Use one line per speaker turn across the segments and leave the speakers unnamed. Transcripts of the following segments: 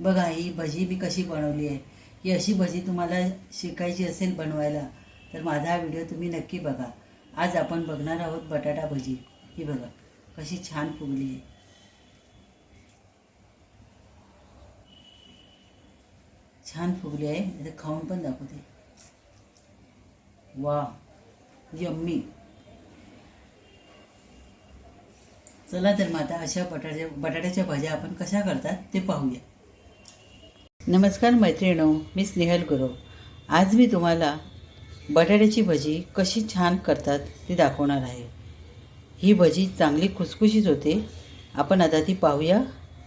बघा ही भजी मी कशी बनवली आहे. ही अशी भजी तुम्हाला शिकायची असेल बनवायला तर माझा हा व्हिडिओ तुम्ही नक्की बघा. आज आपण बघणार आहोत बटाटा भजी. ही बघा कशी छान फुगली आहे. छान फुगली आहे. इथे खाऊन पण दाखवते. वा यम्मी. चला तर मग आता अशा बटाट्या बटाट्याच्या भाज्या आपण कशा करतात ते पाहूया. नमस्कार मैत्रिणो मी स्नेहल गुरु. आज मी तुम्हाला बटाट्याची भजी कशी छान करतात ती दाखवणार आहे. ही भजी चांगली खुसखुशीत होते. आपण आता ती पाहूया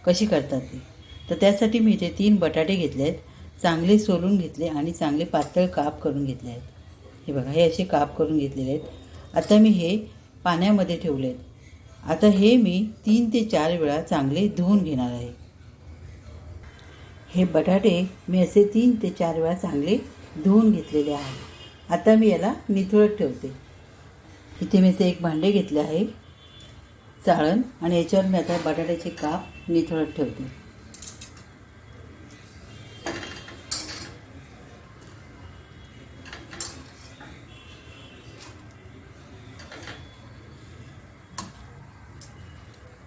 कशी करतात ती. तर त्यासाठी मी इथे तीन बटाटे घेतले आहेत चांगले सोलून घेतले आणि चांगले पातळ काप करून घेतले आहेत. हे बघा हे असे काप करून घेतलेले आहेत. आता मी हे पाण्यामध्ये ठेवले आहेत आता हे मी तीन ते चार वेळा चांगले धुवून घेणार आहे. हे बटाटे मी असे तीन ते चार वेळा चांगले धुवून घेतलेले आहे. आता मी याला निथळत ठेवते. इथे मी असे एक भांडे घेतले आहे चाळण आणि याच्यावर मी आता बटाट्याचे काप निथळत ठेवते.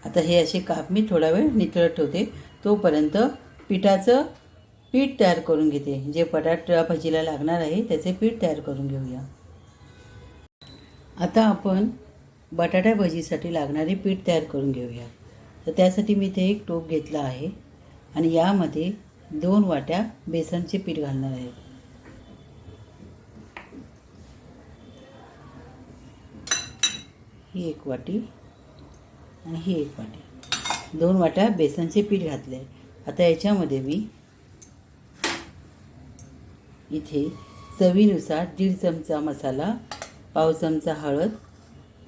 आता हे असे काप मी थोडा वेळ निथळत ठेवते तोपर्यंत पिठाचं पीठ तयार करून घेते. जे बटाटा भजीला लागणार आहे त्याचे पीठ तयार करून घेऊया. आता आपण बटाटा भजीसाठी लागणारे पीठ तयार करून घेऊया. तर त्यासाठी मी इथे एक टोप घेतला आहे आणि यामध्ये दोन वाट्या बेसनचे पीठ घालणार आहे. ही एक वाटी आणि ही एक वाटी. दोन वाट्या बेसनचे पीठ घातले आता याच्यामध्ये मी इथे चवीनुसार दीड चमचा मसाला पाव चमचा हळद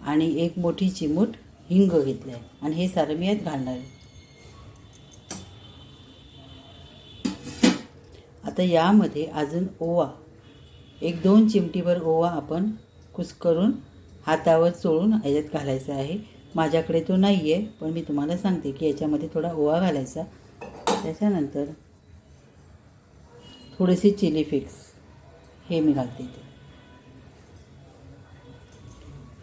आणि एक मोठी चिमूट हिंग घेतलं आहे आणि हे सारं मी यात घालणार आहे. आता यामध्ये अजून ओवा. एक दोन चिमटीभर ओवा आपण कुस्करून हातावर चोळून याच्यात घालायचा आहे. माझ्याकडे तो नाही आहे पण मी तुम्हाला सांगते की याच्यामध्ये थोडा ओवा घालायचा. त्याच्यानंतर थोडेसे चिली फिक्स हे मी घालते इथे.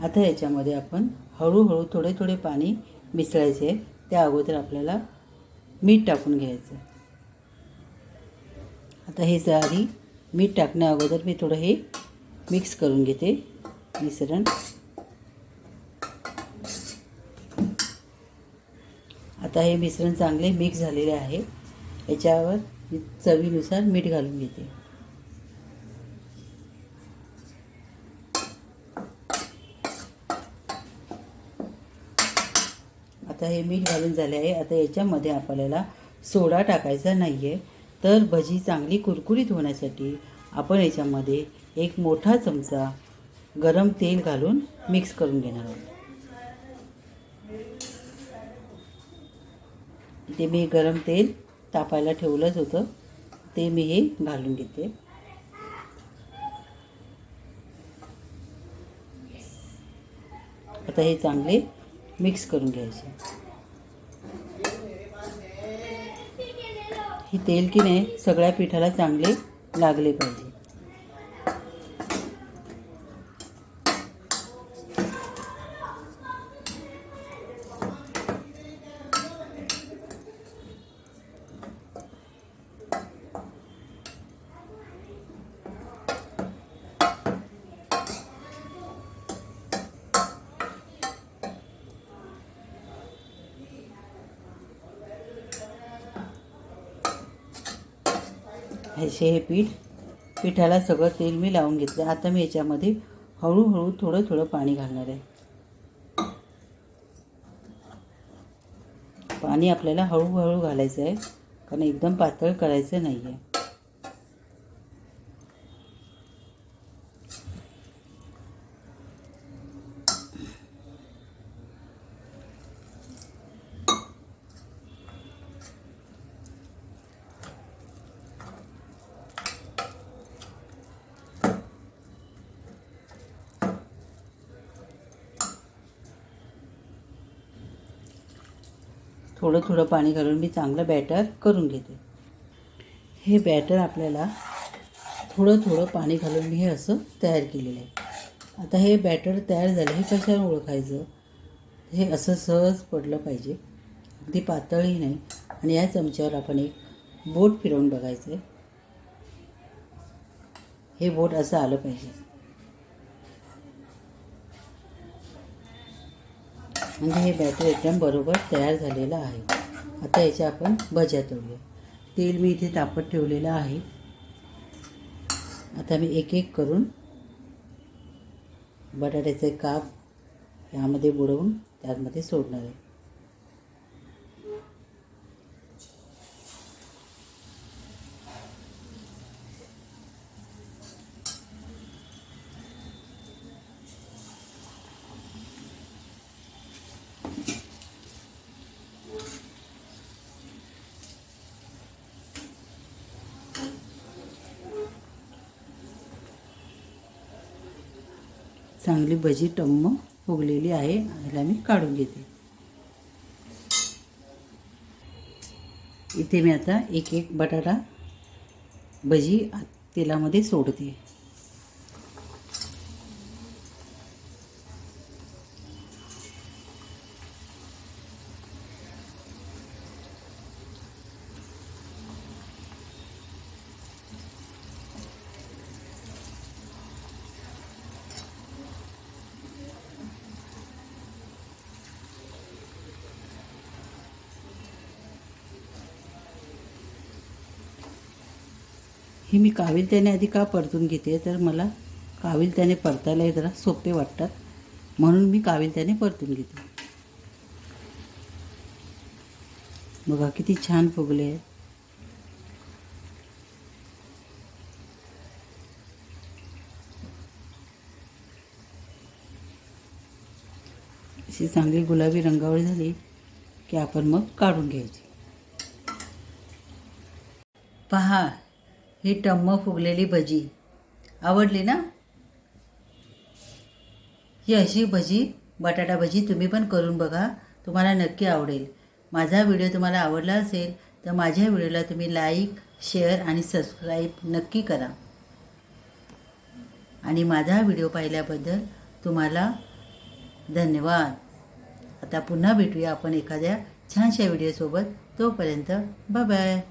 आता याच्यामध्ये आपण हळूहळू थोडे थोडे पाणी मिसळायचे. त्या अगोदर आपल्याला मीठ टाकून घ्यायचं. आता हे सारी मीठ टाकण्या अगोदर मी थोडं हे मिक्स करून घेते. मिश्रण. आता हे मिश्रण चांगले मिक्स झालेले आहे. याच्यावर मी चवीनुसार मीठ घालून घेते. आता हे मीठ घालून झाले आहे. आता याच्यामध्ये आपल्याला सोडा टाकायचा नाही आहे तर भजी चांगली कुरकुरीत होण्यासाठी आपण याच्यामध्ये एक मोठा चमचा गरम तेल घालून मिक्स करून घेणार आहोत. इथे मी गरम तेल तापायला ठेवलंच होतं. ते मी हे घालून घेते. आता हे चांगले मिक्स करून घ्यायचे. हे तेल की नाही सगळ्या पिठाला चांगले लागले पाहिजे. असे हे पीठ पिठाला सगळं तेल मी लावून घेतलं. आता मी याच्यामध्ये हळूहळू थोडं थोडं पाणी घालणार आहे. पाणी आपल्याला हळूहळू घालायचं आहे कारण एकदम पातळ करायचं नाही आहे थोडं थोडं पाणी घालून मी चांगलं बॅटर करून घेते. हे बॅटर आपल्याला थोडं थोडं पाणी घालून मी हे असं तयार केलेलं आहे. आता हे बॅटर तयार झालं हे कशाने ओळखायचं? हे असं सहज पडलं पाहिजे. अगदी पातळही नाही. आणि या चमच्यावर आपण एक बोट फिरवून बघायचं आहे हे बोट असं आलं पाहिजे. म्हणजे हे बॅटर एकदम बरोबर तयार झालेलं आहे. आता याच्या आपण भज्या तळूया तेल मी इथे तापत ठेवलेलं आहे. आता मी एक एक करून बटाट्याचे काप यामध्ये बुडवून त्यामध्ये सोडणार आहे. चांगली भजी टम्म फुगलेली आहे. ह्याला मी काढून घेते. इथे मी आता एक एक बटाटा भजी तेलामध्ये सोडते. ही मी काविलत्याने आधी का परतून घेते तर मला काविलत्याने परतायला जरा सोपे वाटतात. म्हणून मी काविलत्याने परतून घेते. बघा किती छान फुगले आहेत. अशी चांगली गुलाबी रंगावळी झाली की आपण मग काढून घ्यायची. पहा ही टम्म फुगलेली भजी. आवडली ना? ही अशी भजी बटाटा भजी तुम्ही पण करून बघा. तुम्हाला नक्की आवडेल. माझा व्हिडिओ तुम्हाला आवडला असेल तर माझ्या व्हिडिओला तुम्ही लाईक शेअर आणि सबस्क्राईब नक्की करा. आणि माझा व्हिडिओ पाहिल्याबद्दल तुम्हाला धन्यवाद. आता पुन्हा भेटूया आपण एखाद्या छानशा व्हिडिओसोबत. तोपर्यंत बाय बाय.